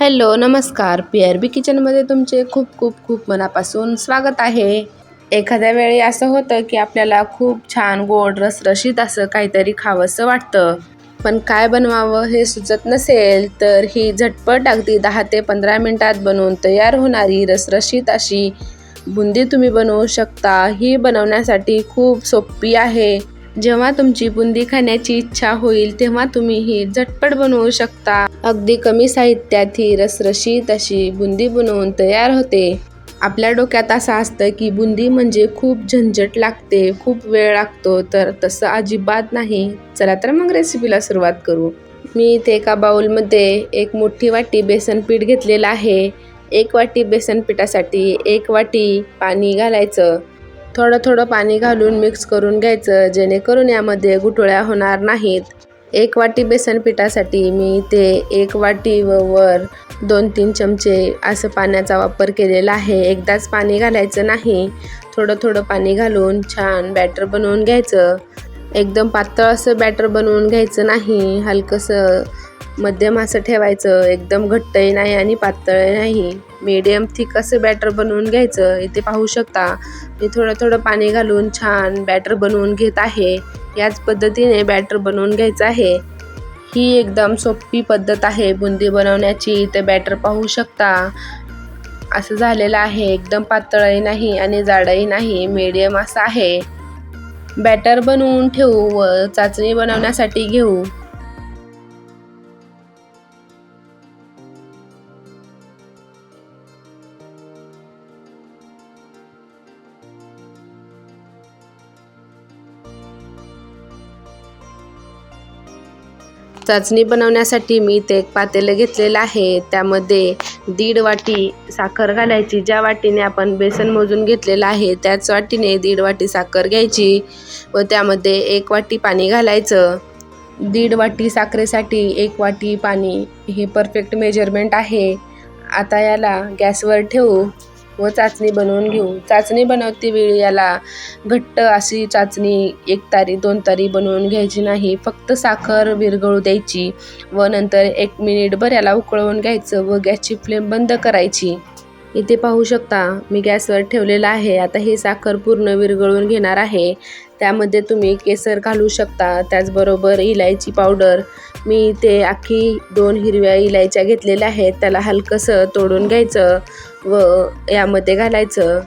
Hello नमस्कार. P R B किचनमध्ये तुमचे खूप खूप खूप मनापासून स्वागत आहे. एखाद्या वेळी असं होतं की आपल्याला खूप छान गोड रसरशीत असं काहीतरी खावंसं वाटतं. पण काय बनवावं हे सुचत नसेल तर ही झटपट अगदी दहा ते पंधरा मिनटात बनवून तयार होणारी रसरशीत अशी बुंदी तुम्ही बनवू शकता. ही बनवण्यासाठी खूप सोपी आहे. जेव्हा तुमची बुंदी खाण्याची इच्छा होईल तेव्हा तुम्ही ही झटपट बनवू शकता. अगदी कमी साहित्यात ही रसरशीत अशी बुंदी बनवून तयार होते. आपल्या डोक्यात असं असतं की बुंदी म्हणजे खूप झंझट लागते खूप वेळ लागतो तर तसं अजिबात नाही. चला तर मग रेसिपीला सुरुवात करू. मी इथे एका बाउलमध्ये एक मोठी वाटी बेसन पीठ घेतलेलं आहे. एक वाटी बेसन पिठासाठी एक वाटी पाणी घालायचं. थोडं थोडं पाणी घालून मिक्स करून घ्यायचं जेणेकरून यामध्ये गुठळ्या होणार नाहीत. एक वाटी बेसन पिठासाठी मी इथे एक वाटी व वर दोन तीन चमचे असं पाण्याचा वापर केलेला आहे. एकदाच पाणी घालायचं नाही. थोडं थोडं पाणी घालून छान बॅटर बनवून घ्यायचं. एकदम पातळ असं बॅटर बनवून घ्यायचं नाही. हलकंसं मध्यम असं ठेवायचं. एकदम घट्टही नाही आणि पातळही नाही. मीडियम थिक असं बॅटर बनवून घ्यायचं. इथे पाहू शकता मी थोडं थोडं पाणी घालून छान बॅटर बनवून घेत आहे. याच पद्धतीने बॅटर बनवून घ्यायचं आहे. ही एकदम सोपी पद्धत आहे. बुंदी बनवण्याची इथे बॅटर पाहू शकता. असं झालेलं आहे. एकदम पातळही नाही आणि जाडही नाही. मीडियम असं आहे. बॅटर बनवून ठेवू व चाचणी बनवण्यासाठी घेऊ. चाचणी बनवण्यासाठी मी ते एक पातेलं घेतलेलं आहे. त्यामध्ये दीड वाटी साखर घालायची ज्या वाटीने आपण बेसन मोजून घेतलेलं आहे त्याच वाटीने दीड वाटी साखर घ्यायची व त्यामध्ये एक वाटी पाणी घालायचं. दीड वाटी साखरेसाठी एक वाटी पाणी हे परफेक्ट मेजरमेंट आहे. आता याला गॅसवर ठेवू. व चाचणी बनवून घेऊ. चाचणी बनवते वेळी याला घट्ट अशी चाचणी एक तारी दोन तारी बनवून घ्यायची नाही. फक्त साखर विरघळू द्यायची व नंतर एक मिनिटभर याला उकळवून घ्यायचं व गॅसची फ्लेम बंद करायची. इथे पाहू शकता मी गॅसवर ठेवलेलं आहे. आता हे साखर पूर्ण विरघळून घेणार आहे. त्यामध्ये तुम्ही केसर घालू शकता. त्याचबरोबर इलायची पावडर मी इथे अख्खी दोन हिरव्या इलायच्या घेतलेल्या आहेत. त्याला हलकंसं तोडून घ्यायचं. व यामध्ये घालायचं.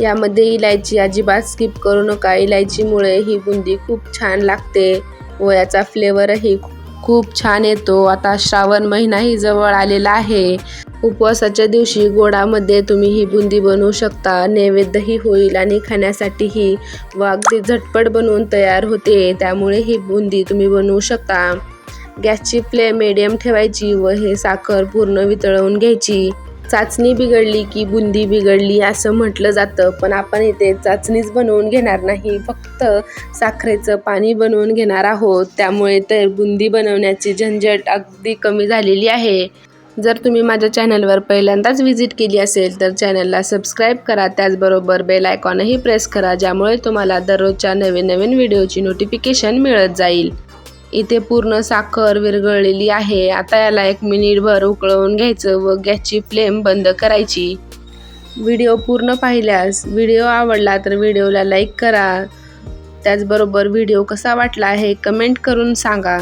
यामध्ये इलायची अजिबात स्किप करू नका. इलायचीमुळे ही बुंदी खूप छान लागते व याचा फ्लेवरही खूप छान येतो. आता श्रावण महिनाही जवळ आलेला आहे. उपवासाच्या दिवशी गोडामध्ये तुम्ही ही बुंदी बनवू शकता. नैवेद्यही होईल आणि खाण्यासाठीही व अगदी झटपट बनवून तयार होते. त्यामुळे ही बुंदी तुम्ही बनवू शकता. गॅसची फ्लेम मिडियम ठेवायची व हे साखर पूर्ण वितळवून घ्यायची. चाचणी बिघडली की बुंदी बिघडली असं म्हटलं जातं. पण आपण इथे चाचणीच बनवून घेणार नाही. फक्त साखरेचं पाणी बनवून घेणार आहोत. त्यामुळे तर बुंदी बनवण्याची झंझट अगदी कमी झालेली आहे. जर तुम्ही माझ्या चॅनलवर पहिल्यांदाच व्हिजिट केली असेल तर चॅनलला सबस्क्राईब करा. त्याचबरोबर बेल आयकॉनही प्रेस करा ज्यामुळे तुम्हाला दररोजच्या नवीन नवीन व्हिडिओची नोटिफिकेशन मिळत जाईल. इथे पूर्ण साखर विरघळलेली आहे. आता याला एक मिनिटभर उकळवून घ्यायचं व गॅसची फ्लेम बंद करायची. व्हिडिओ पूर्ण पाहिल्यास व्हिडिओ आवडला तर व्हिडिओला लाईक करा. त्याचबरोबर व्हिडिओ कसा वाटला हे कमेंट करून सांगा.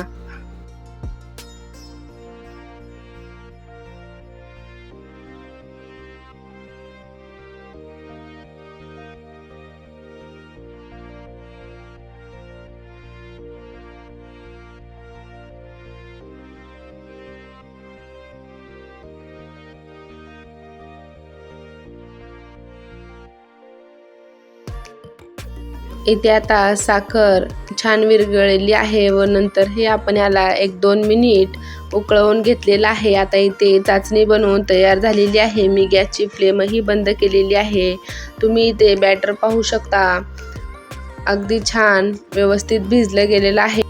इथे आता साखर छान विरघळलेली आहे व नंतर हे आपण याला एक दोन मिनिट उकळवून घेतलेलं आहे. आता इथे चाचणी बनवून तयार झालेली आहे. मी गॅसची फ्लेमही बंद केलेली आहे. तुम्ही इथे बॅटर पाहू शकता. अगदी छान व्यवस्थित भिजलं गेलेलं आहे.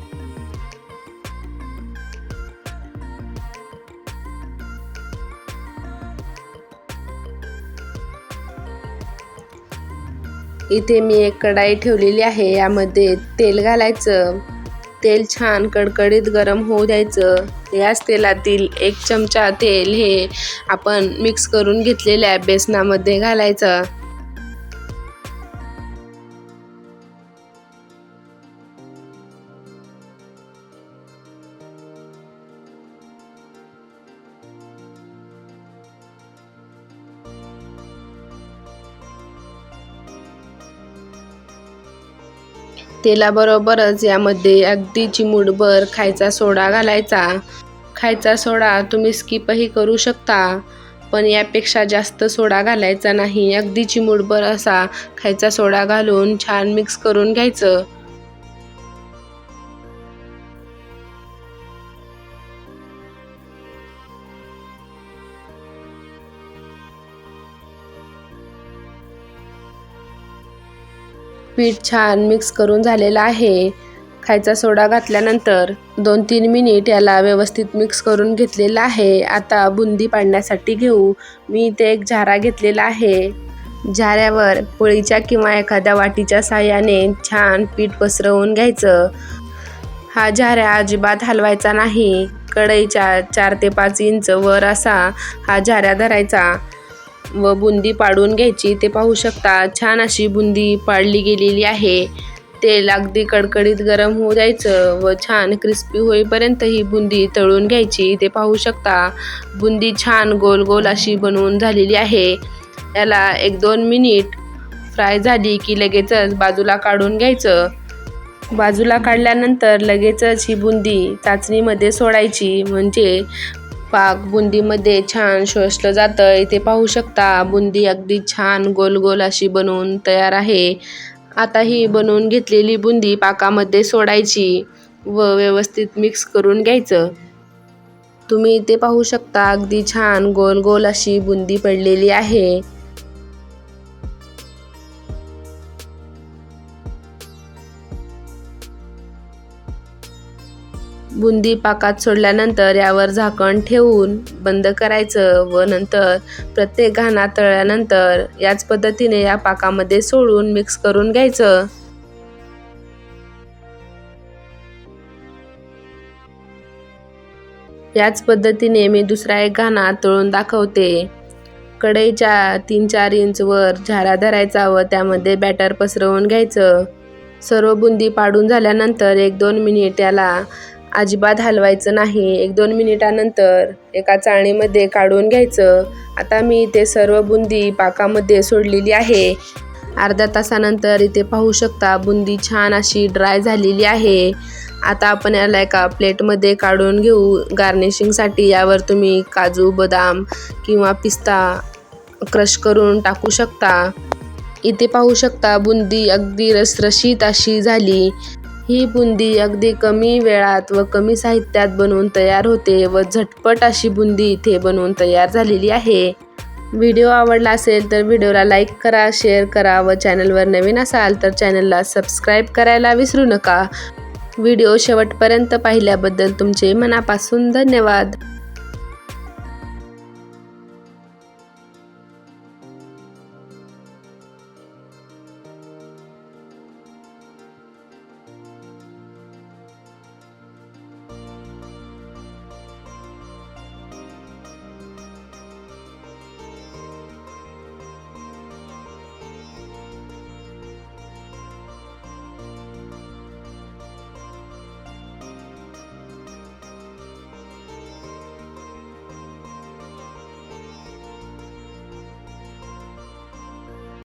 इथे मी एक कढाई ठेवलेली आहे. यामध्ये तेल घालायचं. तेल छान कडकडीत गरम होऊ द्यायचं. याच तेलातील एक चमचा तेल हे आपण मिक्स करून घेतलेल्या बेसनामध्ये घालायचं. तेलाबरोबरच यामध्ये अगदी चिमूटभर खायचा सोडा घालायचा. खायचा सोडा तुम्ही स्किपही करू शकता पण यापेक्षा जास्त सोडा घालायचा नाही. अगदी चिमूटभर असा खायचा सोडा घालून छान मिक्स करून घ्यायचं. पीठ छान मिक्स करून झालेलं आहे. खायचा सोडा घातल्यानंतर दोन तीन मिनिट याला व्यवस्थित मिक्स करून घेतलेलं आहे. आता बुंदी पाडण्यासाठी घेऊ. मी इथे एक झारा घेतलेला आहे. झाऱ्यावर पोळीच्या किंवा एखाद्या वाटीच्या साह्याने छान पीठ पसरवून घ्यायचं. हा झाऱ्या अजिबात हलवायचा नाही. कढईच्या चार ते पाच इंच वर असा हा झाऱ्या धरायचा. व बुंदी पाडून घ्यायची ते पाहू शकता. छान अशी बुंदी पाडली गेलेली आहे. तेल अगदी कडकडीत गरम होऊ द्यायचं व छान क्रिस्पी होईपर्यंत ही बुंदी तळून घ्यायची ते पाहू शकता. बुंदी छान गोल गोल अशी बनवून झालेली आहे. याला एक दोन मिनिट फ्राय झाली की लगेचच बाजूला काढून घ्यायचं. बाजूला काढल्यानंतर लगेचच ही बुंदी चाचणीमध्ये सोडायची. म्हणजे पाक बुंदीमध्ये छान शोषलं जातं इथे पाहू शकता बुंदी अगदी छान गोल गोल अशी बनवून तयार आहे. आता ही बनवून घेतलेली बुंदी पाकामध्ये सोडायची व व्यवस्थित मिक्स करून घ्यायचं. तुम्ही इथे पाहू शकता अगदी छान गोल गोल अशी बुंदी पडलेली आहे. बुंदी पाकात सोडल्यानंतर यावर झाकण ठेवून बंद करायचं व नंतर प्रत्येक घाणा तळल्यानंतर याच पद्धतीने या पाकामध्ये सोडून मिक्स करून घ्यायचं. याच पद्धतीने मी दुसरा एक घाणा तळून दाखवते. कढईच्या तीन चार इंचवर झारा धरायचा व त्यामध्ये बॅटर पसरवून घ्यायचं. सर्व बुंदी पाडून झाल्यानंतर एक दोन मिनिट याला अजिबात हलवायचं नाही. एक दोन मिनिटानंतर एका चाळणीमध्ये काढून घ्यायचं. आता मी इथे सर्व बुंदी पाकामध्ये सोडलेली आहे. अर्ध्या तासानंतर इथे पाहू शकता बुंदी छान अशी ड्राय झालेली आहे. आता आपण याला एका प्लेटमध्ये काढून घेऊ. गार्निशिंगसाठी यावर तुम्ही काजू बदाम किंवा पिस्ता क्रश करून टाकू शकता. इथे पाहू शकता बुंदी अगदी रसरशीत अशी झाली. ही बुंदी अगदी कमी वेळात व कमी साहित्यात बनवून तयार होते व झटपट अशी बुंदी इथे बनवून तयार झालेली आहे. व्हिडिओ आवडला असेल तर व्हिडिओला लाईक करा शेअर करा व चॅनलवर नवीन असाल तर चॅनलला सबस्क्राईब करायला विसरू नका. व्हिडिओ शेवटपर्यंत पाहिल्याबद्दल तुमचे मनापासून धन्यवाद.